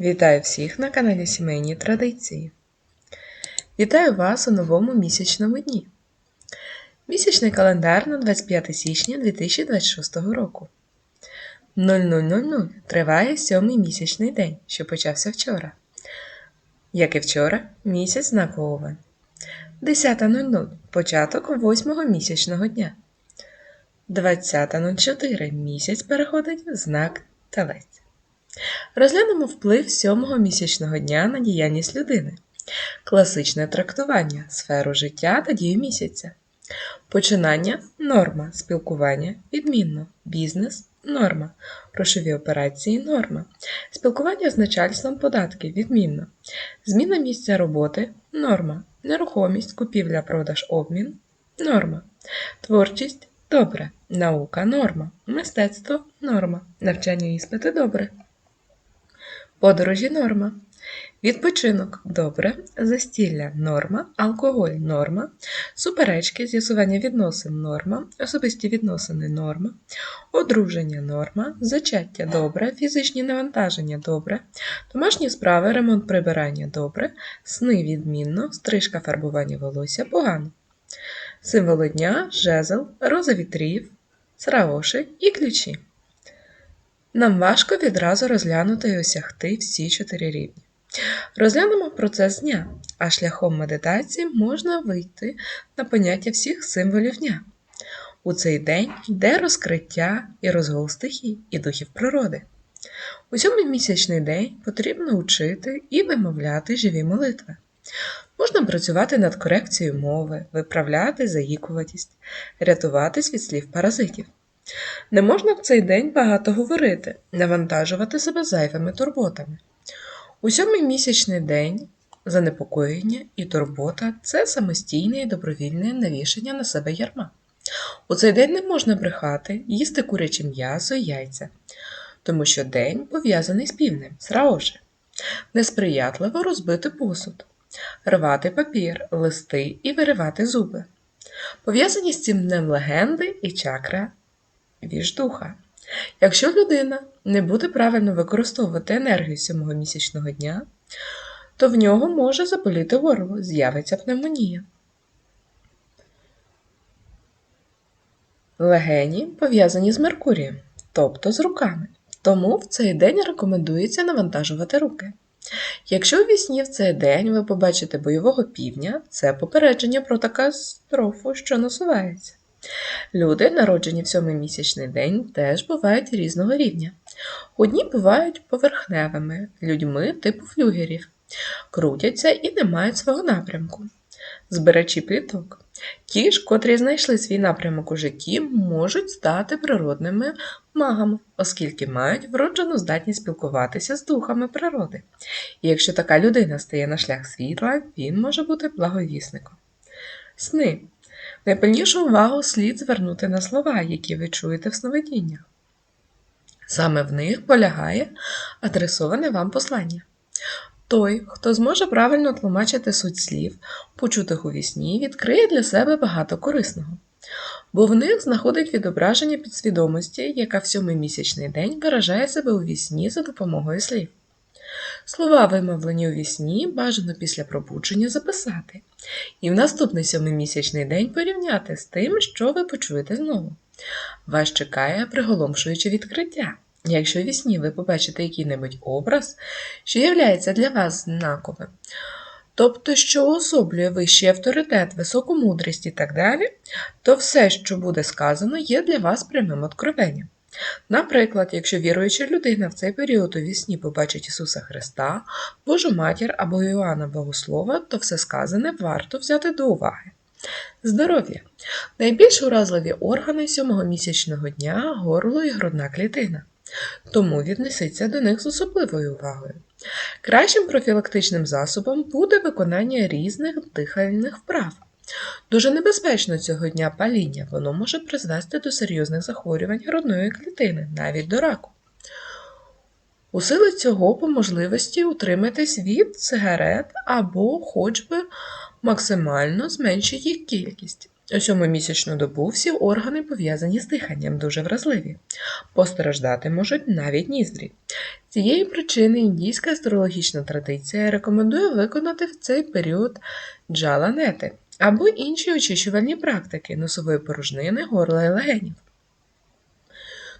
Вітаю всіх на каналі Сімейні Традиції. Вітаю вас у новому місячному дні. Місячний календар на 25 січня 2026 року. 0000 триває сьомий місячний день, що почався вчора. Як і вчора, місяць знак Овен. 10.00 початок восьмого місячного дня. 20.04 місяць переходить в знак Телець. Розглянемо вплив сьомого місячного дня на діяльність людини, класичне трактування, сферу життя та дію місяця. Починання норма, спілкування відмінно, бізнес норма, грошові операції норма, спілкування з начальством податки відмінно, зміна місця роботи норма, нерухомість, купівля, продаж, обмін норма, творчість добре, наука норма, мистецтво норма, навчання іспити добре. Подорожі норма. Відпочинок добре, застілля норма, алкоголь норма, суперечки, з'ясування відносин норма, особисті відносини норма, одруження норма, зачаття добре, фізичні навантаження добре, домашні справи, ремонт прибирання добре, сни відмінно, стрижка фарбування волосся погано. Символи дня, жезл, роза вітрів, сраоші і ключі. Нам важко відразу розглянути і осягти всі чотири рівні. Розглянемо процес дня, а шляхом медитації можна вийти на поняття всіх символів дня. У цей день йде розкриття і розгул стихій і духів природи. У сьомий місячний день потрібно учити і вимовляти живі молитви. Можна працювати над корекцією мови, виправляти заїкуватість, рятуватись від слів паразитів. Не можна в цей день багато говорити, навантажувати себе зайвими турботами. У сьомий місячний день занепокоєння і турбота це самостійне і добровільне навішання на себе ярма. У цей день не можна брехати, їсти куряче м'ясо і яйця, тому що день пов'язаний з півнем, з раоші. Несприятливо розбити посуд, рвати папір, листи і виривати зуби. Пов'язані з цим днем легенди і чакра віждуха. Якщо людина не буде правильно використовувати енергію сьомого місячного дня, то в нього може заболіти горло, з'явиться пневмонія. Легені пов'язані з Меркурієм, тобто з руками. Тому в цей день рекомендується навантажувати руки. Якщо у вісні в цей день ви побачите бойового півня, це попередження про катастрофу, що насувається. Люди, народжені в сьомий місячний день, теж бувають різного рівня. Одні бувають поверхневими, людьми типу флюгерів, крутяться і не мають свого напрямку. Збирачі пліток. Ті ж, котрі знайшли свій напрямок у житті, можуть стати природними магами, оскільки мають вроджену здатність спілкуватися з духами природи. І якщо така людина стає на шлях світла, він може бути благовісником. Сни. Найпильнішу увагу слід звернути на слова, які ви чуєте в сновидіннях. Саме в них полягає адресоване вам послання. Той, хто зможе правильно тлумачити суть слів, почутих у вісні, відкриє для себе багато корисного, бо в них знаходить відображення підсвідомості, яка в сьомий місячний день виражає себе у вісні за допомогою слів. Слова, вимовлені у вісні, бажано після пробудження записати, і в наступний сьомимісячний день порівняти з тим, що ви почуєте знову. Вас чекає приголомшуюче відкриття. Якщо у вісні ви побачите який-небудь образ, що являється для вас знаковим, тобто, що уособлює вищий авторитет, високу мудрість і так далі, то все, що буде сказано, є для вас прямим откровенням. Наприклад, якщо віруюча людина в цей період у вісні побачить Ісуса Христа, Божу матір або Іоанна Богослова, то все сказане варто взяти до уваги. Здоров'я. Найбільш уразливі органи сьомого місячного дня горло і грудна клітина. Тому віднесіться до них з особливою увагою. Кращим профілактичним засобом буде виконання різних дихальних вправ. Дуже небезпечно цього дня паління, воно може призвести до серйозних захворювань грудної клітини, навіть до раку. У сили цього по можливості утриматись від сигарет або хоч би максимально зменшити їх кількість. У сьому місячну добу всі органи, пов'язані з диханням, дуже вразливі. Постраждати можуть навіть ніздрі. З цієї причини індійська астрологічна традиція рекомендує виконати в цей період джала-нети або інші очищувальні практики носової порожнини, горла і легенів.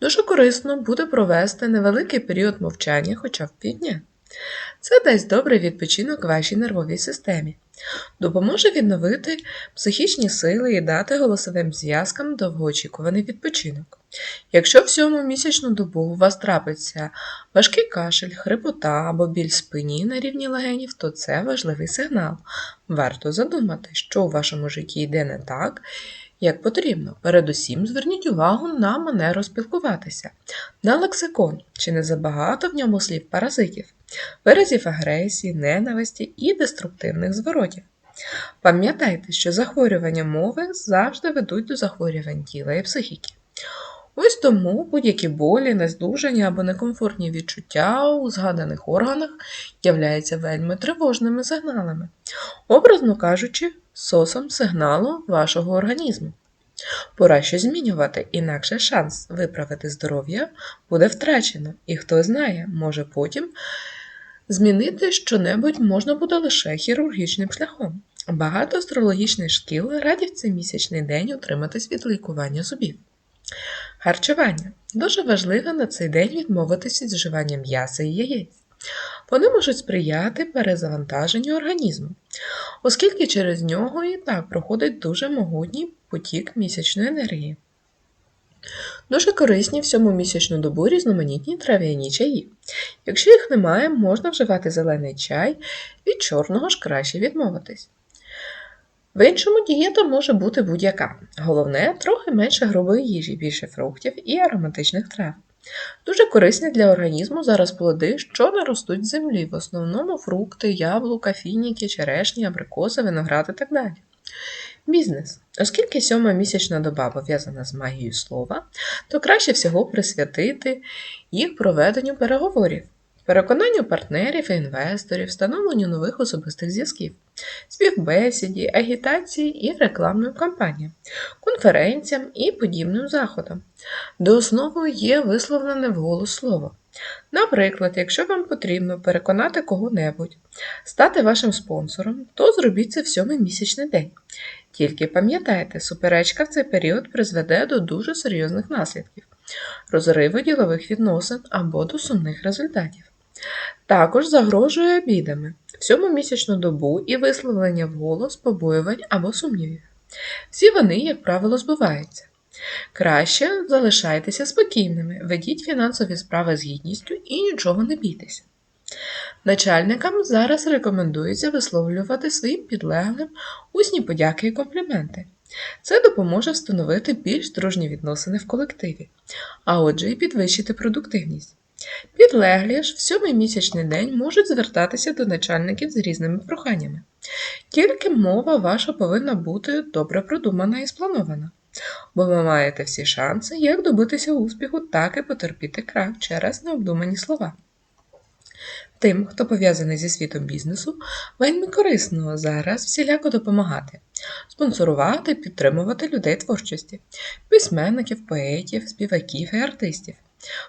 Дуже корисно буде провести невеликий період мовчання хоча б півдня. Це дасть добрий відпочинок вашій нервовій системі, допоможе відновити психічні сили і дати голосовим зв'язкам довгоочікуваний відпочинок. Якщо в сьому місячну добу у вас трапиться важкий кашель, хрипота або біль спині на рівні легенів, то це важливий сигнал. Варто задумати, що у вашому житті йде не так, як потрібно. Передусім зверніть увагу на манеру спілкуватися, на лексикон, чи не забагато в ньому слів паразитів, виразів агресії, ненависті і деструктивних зворотів. Пам'ятайте, що захворювання мови завжди ведуть до захворювань тіла і психіки. Ось тому будь-які болі, нездужання або некомфортні відчуття у згаданих органах являються вельми тривожними сигналами, образно кажучи, сосом сигналу вашого організму. Пора щось змінювати, інакше шанс виправити здоров'я буде втрачено, і хто знає, може потім змінити щонебудь можна буде лише хірургічним шляхом. Багато астрологічних шкіл радять цей місячний день утриматись від лікування зубів. Харчування. Дуже важливо на цей день відмовитися від вживання м'яса і яєць. Вони можуть сприяти перезавантаженню організму, оскільки через нього і так проходить дуже могутній потік місячної енергії. Дуже корисні в цьому місячну добу різноманітні трав'яні чаї. Якщо їх немає, можна вживати зелений чай, від чорного ж краще відмовитись. В іншому дієта може бути будь-яка. Головне, трохи менше грубої їжі, більше фруктів і ароматичних трав. Дуже корисні для організму зараз плоди, що не ростуть в землі, в основному фрукти, яблука, фініки, черешні, абрикоси, виноград і так далі. Бізнес. Оскільки сьома місячна доба пов'язана з магією слова, то краще всього присвятити їх проведенню переговорів, переконанню партнерів і інвесторів, встановленню нових особистих зв'язків, співбесіді, агітації і рекламною кампаніям, конференціям і подібним заходам. До основи є висловлене вголос слово. Наприклад, якщо вам потрібно переконати кого-небудь, стати вашим спонсором, то зробіть це в сьомий місячний день. Тільки пам'ятайте, суперечка в цей період призведе до дуже серйозних наслідків, розриву ділових відносин або до сумних результатів. Також загрожує обідами, в сьому місячну добу і висловлення вголос, побоювань або сумнівів. Всі вони, як правило, збиваються. Краще залишайтеся спокійними, ведіть фінансові справи з гідністю і нічого не бійтеся. Начальникам зараз рекомендується висловлювати своїм підлеглим усні подяки і компліменти. Це допоможе встановити більш дружні відносини в колективі, а отже, і підвищити продуктивність. Підлеглі ж в сьомий місячний день можуть звертатися до начальників з різними проханнями. Тільки мова ваша повинна бути добре продумана і спланована, бо ви маєте всі шанси як добитися успіху, так і потерпіти крах через необдумані слова. Тим, хто пов'язаний зі світом бізнесу, вельми корисно зараз всіляко допомагати, спонсорувати, підтримувати людей творчості, письменників, поетів, співаків і артистів.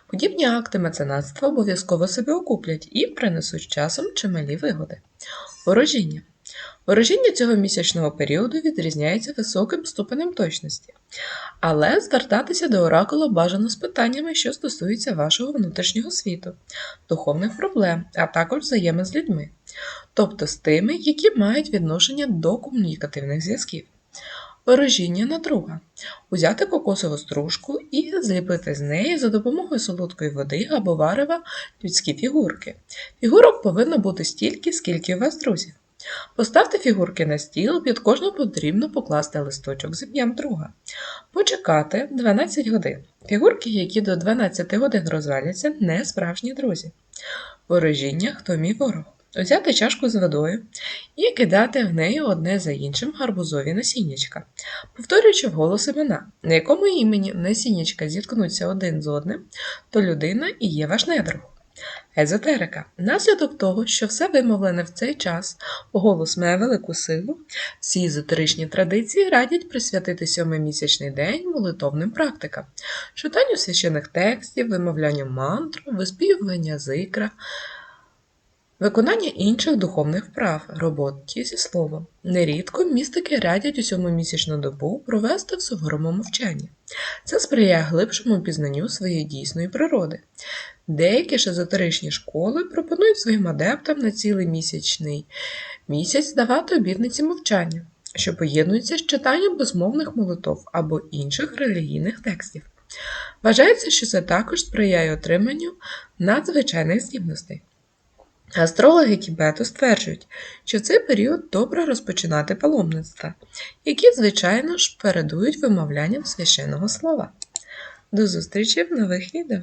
Подібні акти меценатства обов'язково себе окуплять і принесуть часом чималі вигоди. Ворожіння. Ворожіння цього місячного періоду відрізняється високим ступенем точності, але звертатися до оракула бажано з питаннями, що стосуються вашого внутрішнього світу, духовних проблем, а також взаємин з людьми, тобто з тими, які мають відношення до комунікативних зв'язків. Ворожіння на друга. Узяти кокосову стружку і зліпити з неї за допомогою солодкої води або варева людські фігурки. Фігурок повинно бути стільки, скільки у вас друзів. Поставте фігурки на стіл, під кожну потрібно покласти листочок з ім'ям друга. Почекати 12 годин. Фігурки, які до 12 годин розваляться, не справжні друзі. Ворожіння хто мій ворог. Взяти чашку з водою і кидати в неї одне за іншим гарбузові насіннячка, повторюючи вголос імена, на якому імені насіннячка зіткнуться один з одним, то людина і є ваш недруг. Езотерика. Наслідок того, що все вимовлене в цей час, голос має велику силу, всі езотеричні традиції радять присвятити сьомий місячний день молитовним практикам, читанню священих текстів, вимовлянню мантр, виспівування зикра, виконання інших духовних вправ, роботі зі словом. Нерідко містики радять у сьомомісячну добу провести в суворому мовчанні. Це сприяє глибшому пізнанню своєї дійсної природи. Деякі ж езотеричні школи пропонують своїм адептам на цілий місячний місяць давати обітниці мовчання, що поєднуються з читанням безмовних молитов або інших релігійних текстів. Вважається, що це також сприяє отриманню надзвичайних здібностей. Астрологи Тібету стверджують, що в цей період добре розпочинати паломництва, які, звичайно ж, передують вимовлянням священного слова. До зустрічі в нових відео!